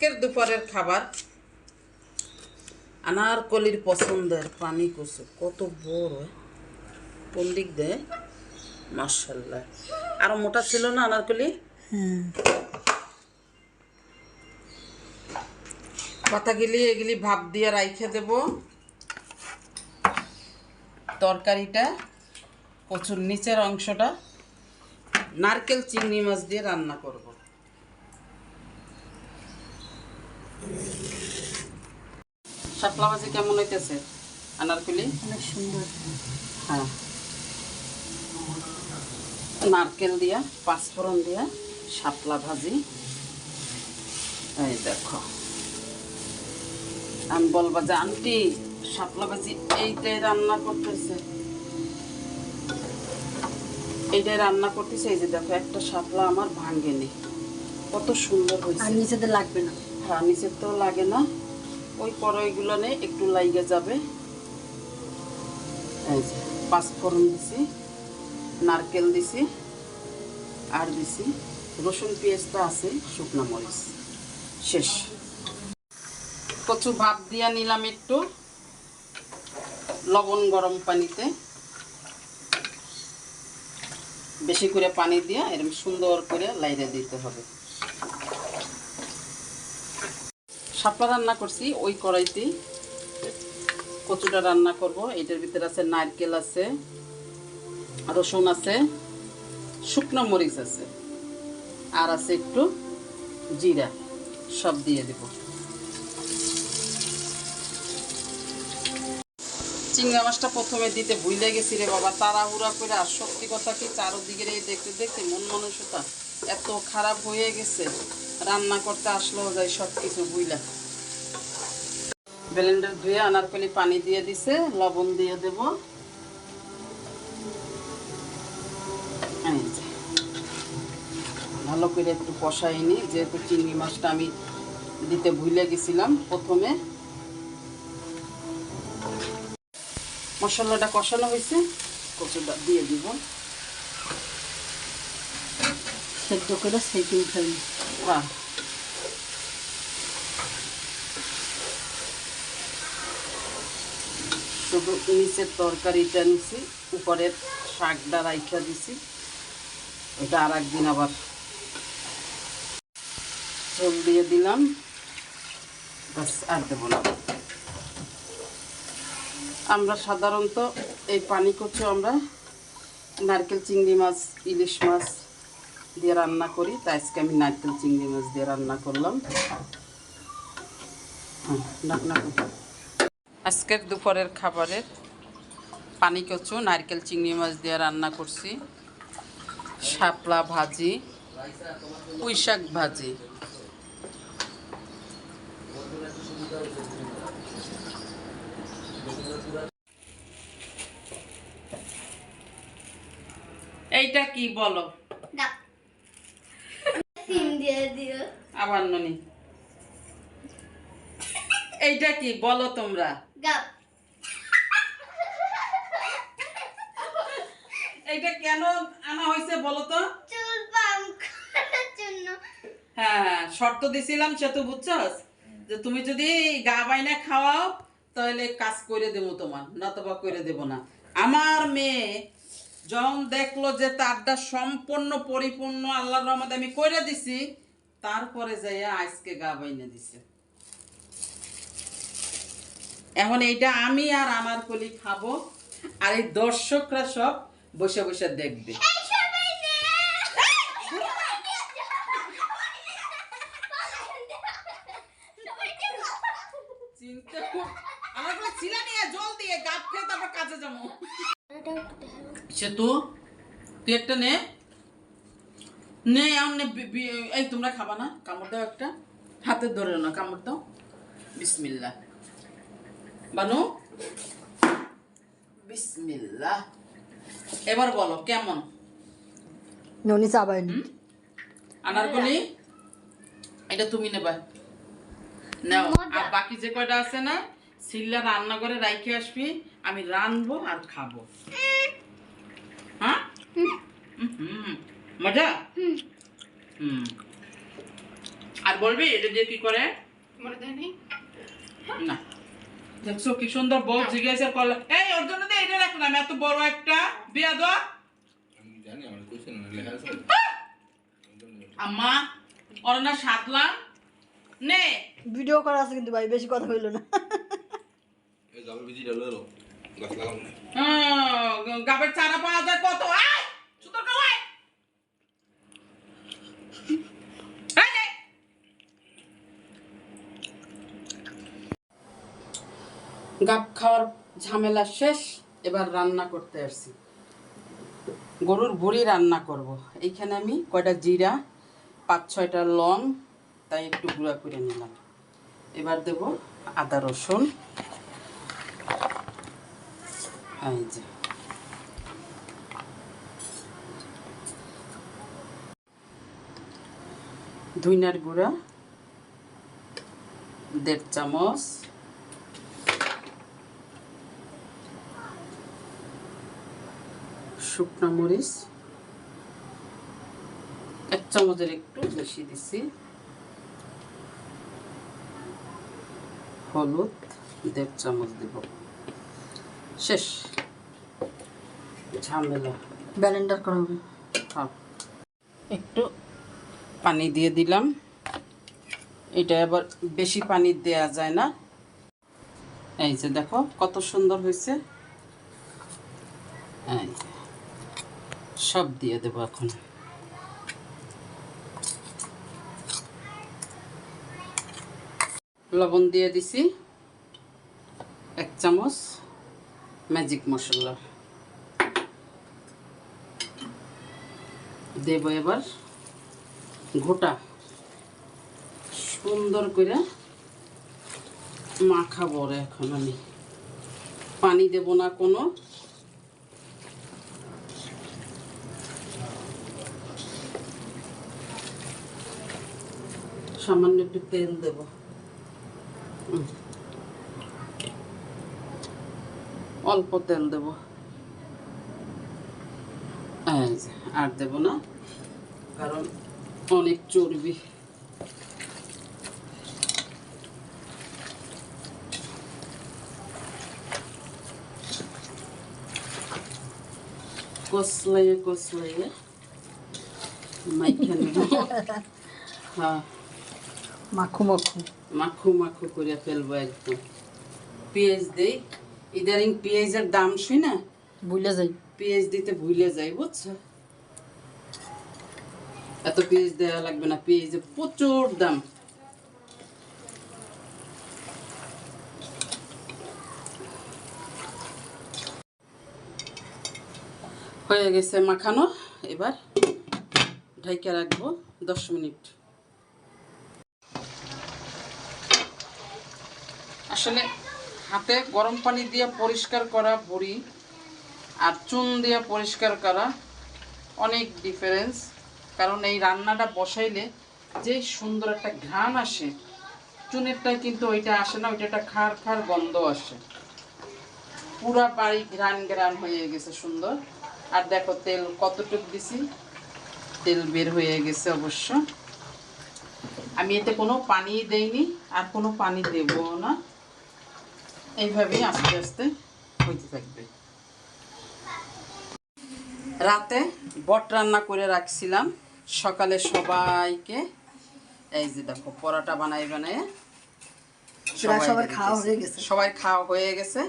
আজকের দুপুরের খাবার আনারকলির পছন্দের পানি কুসু কত বড় কোন দিক দেয়? মার্শাল্লাহ আরও মোটা ছিল না আনারকলি? পাতাগুলি এগুলি ভাপ দিয়ে রাইখে দেব। তরকারিটা কচুর নিচের অংশটা নারকেল চিংড়ি মাছ দিয়ে রান্না করব। শাপলা ভাজি কেমন হইতেছে? আনারকলি? অনেক সুন্দর। হ্যাঁ। নারকেল দিয়া পাঁচফোড়ন দিয়া শাপলা ভাজি। এই দেখো। আমি বলবা যে আন্টি শাপলা ভাজি এইটাই রান্না করতেছে। এইটাই রান্না করতেছে এই যে দেখো একটা শাপলা আমার ভাঙ্গেনি। কত সুন্দর আর হয়েছে নিচেতে লাগবে না। হ্যাঁ নিচের তো লাগে না। ওই কড়াইগুলো নে একটু লাইগে যাবে। এই যে, পাঁচফোড়ন দিছি, নারকেল দিছি, আর দিছি। রসুন, পেঁয়াজ তো আছে, শুকনো মরিচ। শেষ। কচু ভাত দিয়া নিলাম একটু। লবণ গরম পানিতে। বেশি করে পানি দিয়া এরকম সুন্দর করে লাইরে দিতে হবে। শাপলা রান্না করছি, ওই কড়াইতেই কচুটা রান্না করব। এটার ভিতরে আছে নারকেল আছে, রসুন আছে, শুকনো মরিচ আছে, আর আছে একটু জিরা, সব দিয়ে দেব। চিংড়া মাছটা প্রথমে দিতে ভুলে গেছি রে বাবা, তাড়াহুড়া করে। আর সত্যি কথা কি, চারোদিকে দেখতে দেখতে মন মানসিকতা এত খারাপ হয়ে গেছে। রান্না করতে আসলেও যাই সব কিছু বুইলা। ব্লেন্ডার ধুয়ে আনারকলি পানি দিয়ে দিছে, লবণ দিয়ে দেব। ভালো করে একটু কষাই নি, যেহেতু চিংড়ি মাছটা আমি দিতে ভুলে গেছিলাম প্রথমে। মশলাটা কষানো হয়েছে, কচুটা দিয়ে দিব। সেদ্ধ করে সেইটিং ফেলব বাহ শুধু নিচের তরকারিটা নিছি, উপরের শাকটা রাইখা দিছি। এটা আর একদিন আবার ঝোল দিয়ে দিলাম। বাস আর দেবো না। আমরা সাধারণত এই পানি কচু আমরা নারকেল, চিংড়ি মাছ, ইলিশ মাছ দিয়ে রান্না করি তাই আজকে আমি নারকেল চিংড়ি মাছ দিয়ে রান্না করলাম। নাক। আজকের দুপুরের খাবারের পানি কচু, নারকেল চিংড়ি মাছ দিয়ে রান্না করছি। শাপলা ভাজি পুঁই শাক ভাজি। এইটা কি বলো? আবার ননি। এইটা কি? বলো তোমরা। এইটা কেন আনা হয়েছে বলো তো? হ্যাঁ হ্যাঁ শর্ত দিছিলাম সে তো বুঝছস? যে তুমি যদি গা বাইনা খাওয়াও তাহলে কাজ করে দেবো তোমার নতবা করে দেব না। আমার মেয়ে যখন দেখল যে তারটা সম্পূর্ণ পরিপূর্ণ আল্লাহর রহমতে আমি করে দিছি তারপরে যাইয়া আজকে গা বাইনা দিছে। এখন এইটা আমি আর আমার কলি খাব আর এই দর্শকরা সব বসে বসে দেখবে। চিন্তা আমার ছিলা নিয়ে জল দিয়ে গাপ খেয়ে তারপর কাজে যাব। সে তো? তুই একটা নে। নে বি- এই তোমরা খাবা না কামড় দাও একটা। হাতে ধরে না কামড় দাও। বিসমিল্লাহ। বানু? বিসমিল্লাহ। এবার বলো কেমন? ননি চাবাইনি আনারকলি? এটা তুমি নেবা। নাও আর বাকি যে কয়টা আছে না সিল্লা রান্না করে রাইখে আসবি আমি রানবো আর খাব। মজা? হুম। আর বলবি এটা দিয়ে কি করে? না। দেখছ কি সুন্দর বউ জিজ্ঞাসা করল। এই ওর জন্য এটা রাখলাম এত বড় একটা বিয়া দেওয়া আমি জানি আমার কোশ্চেন লেখা আছে। আম্মা ওর না সাতলাম নে। ভিডিও করা আছে কিন্তু ভাই বেশি কথা হইল না। না হ্যাঁ, গাবের চারা পাওয়া যায় কত সুতোর কাওয়াই এই নে। গাব খাওয়ার ঝামেলা শেষ, এবার রান্না করতে আসছি। গরুর ভুড়ি রান্না করব। এইখানে আমি কয়টা জিরা, পাঁচ ছয়টা লং, তাই একটু গুঁড়া করে নিলাম। এবার দেব আদা রসুন। এই যে। ধুইনার গুঁড়া, দেড় চামচ। শুকনো মরিচ এক চামচের একটু বেশি দিছি। হলুদ দেড় চামচ দেব। শেষ। ঝামেলা। ব্যালেন্ডার করা হবে। হ্যাঁ। একটু পানি দিয়ে দিলাম। এটা আবার বেশি পানি দেয়া যায় না। এই যে দেখো কত সুন্দর হয়েছে। এই যে। সব দিয়ে দেবো এখন। লবণ দিয়ে দিছি এক চামচ ম্যাজিক মশলা। দেব এবার গোটা। সুন্দর করে মাখাবো এখন আমি। পানি দেব না কোনো। সামান্য একটু তেল দেব। অল্প তেল দেব। আর দেব না কারণ অনেক চর্বি। কসলাইয়ে কসলাইয়ে মাইখা নেব। হ্যাঁ। মাখু মাখু। মাখু মাখু করে ফেলব একদম। পেঁয়াজ দেই। ইদারিং পেঁয়াজের দাম শুই না? ভুলে যাই। পেঁয়াজ দিতে ভুলে যাই বুঝছ? এত পেঁয়াজ দেওয়া লাগবে না পেঁয়াজে প্রচুর দাম। হয়ে গেছে মাখানো। এবার ঢাইকা রাখব দশ মিনিট। আসলে হাতে গরম পানি দিয়ে পরিষ্কার করা বড়ি আর চুন দিয়ে পরিষ্কার করা অনেক ডিফারেন্স কারণ এই রান্নাটা বসাইলে যে সুন্দর একটা ঘ্রাণ আসে চুনেরটায় কিন্তু ওইটা আসে না, ওইটা একটা খার খার গন্ধ আসে। পুরা বাড়ি ঘ্রাণ ঘ্রাণ হয়ে গেছে সুন্দর। আর দেখো তেল কতটুক দিছি, তেল বের হয়ে গেছে অবশ্য। আমি এতে কোনো পানি দেইনি, আর কোনো পানি দেবো না। এইভাবেই আস্তে আস্তে হইতে থাকবে। রাতে বট রান্না করে রাখছিলাম। সকালে সবাইকে এই যে দেখো পরোটা বানাই বানায় সবার খাওয়া হয়ে গেছে। সবাই খাওয়া হয়ে গেছে।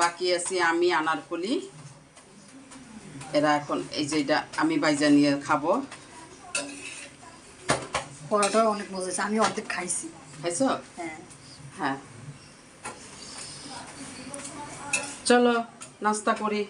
বাকি আছি আমি আনারকলি। এরা এখন এই যে এটা আমি বাইজা নিয়ে খাব। পরোটা অনেক মজা আমি অর্ধেক খাইছি। খাইছো? হ্যাঁ। হ্যাঁ। চলো নাস্তা করি।